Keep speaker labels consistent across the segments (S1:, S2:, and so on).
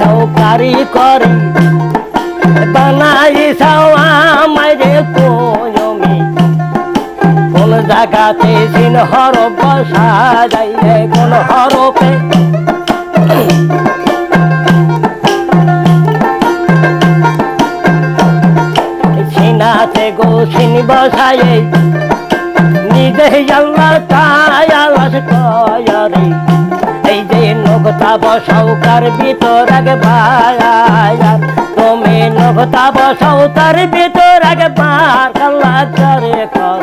S1: কারি করি, বানাই সাওয়া মাইরে কোয়মি। কোন জায়গাতে সিন হরফ বসা যাই রে কোন হরফে সিনাতে গো সিন বসাই নিজে আল্লাহ তাই আলাস কয়রে। নগতা বসাও কার ভিতর আগে ভায়ার তুমি নগতা বসাও তার ভিতর আগে বার কাল্লা করে। কর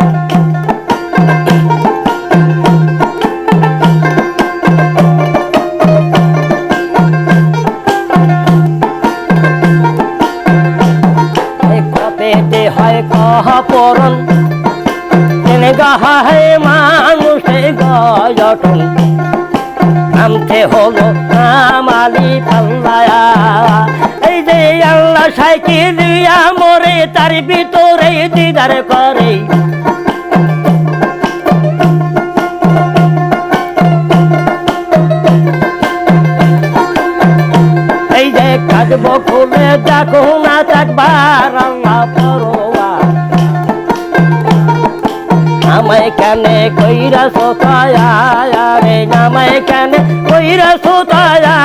S1: হয় কহ গাহা মানুষে গয়টন নামতে হলো নামালি পাল্লায়া। এই যে আল্লাহ সাইকেল দিয়া মরে, তার ভিতরে দিদার করে। এই যে কাজব খুলে, দেখো না থাকবার আল্লাহ আমায় কেনে কইরা সোতায়া রে আমায় কেনে কইরা সোতায়া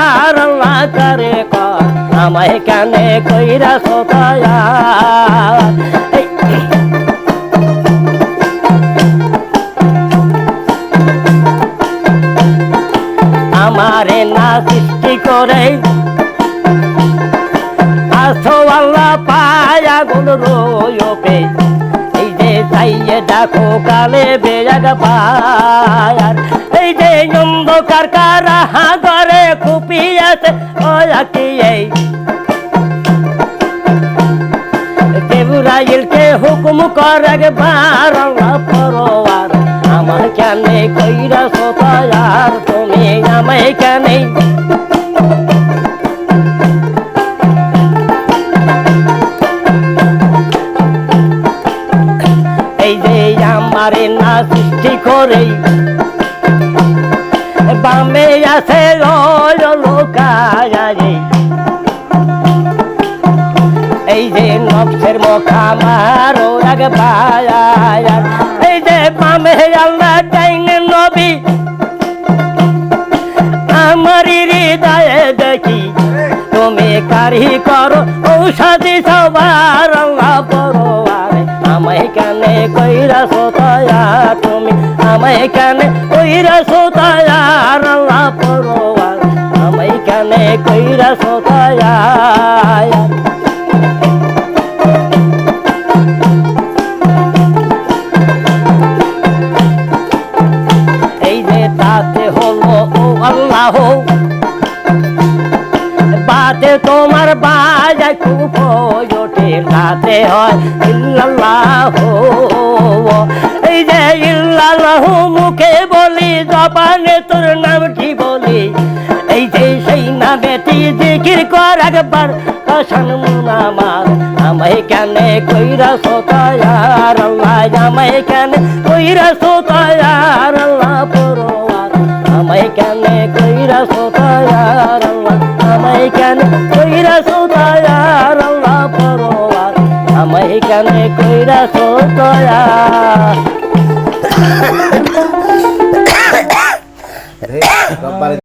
S1: আল্লাহ করে কর। আমায় কেনে কইরা সোতায়া আমারে না সৃষ্টি করে আসো আল্লাহ পায়া গুল রোয়পে এই যে চাইয়ে দেখো কালে বেজাগ পায়ার। এই যে অন্ধকার কারা ঘরে খুপি আছে ওয়াকি এই দেবুরাইলকে হুকুম কর একবার আল্লাহ পরোয়ার, আমার কেনে কইরা সোতায়ার, তুমি আমায় কেনে। আমারে না সৃষ্টি করে বামে আছে লোকায় এই যে নবসের মুখা মারো আগে পায়ার এই যে বামে আল্লাহ ডাইনে নবী। আমার হৃদয়ে দেখি, তুমি কারি করো ঔষধি সবার তুমি আমায় কানে কইরা সোতায়া আল্লাহ পরোয়ার, আমায় কানে কইরা সোতায়া এই যে তাতে হলো ও আল্লাহ বাতে তোমার বাজায় খুব ওঠে তাতে হয় ইল্লাল্লাহ। যে মুখে বলি, জবানে তোর নাম কি বলি। এই যে সেই নামেটি জিকির কর একবার কসন মুনামার আমায় কেনে কইরা সোতায়ার আল্লাহ আমায় কেনে কইরা সোতায়ার আল্লাহ পরোয়ার, আমায় কেনে কইরা সোতায়ার আল্লাহ আমায় কেনে কইরা সোতায়ার আল্লাহ পরোয়ার, আমায় কেনে কইরা সোতায়ার
S2: No aparece.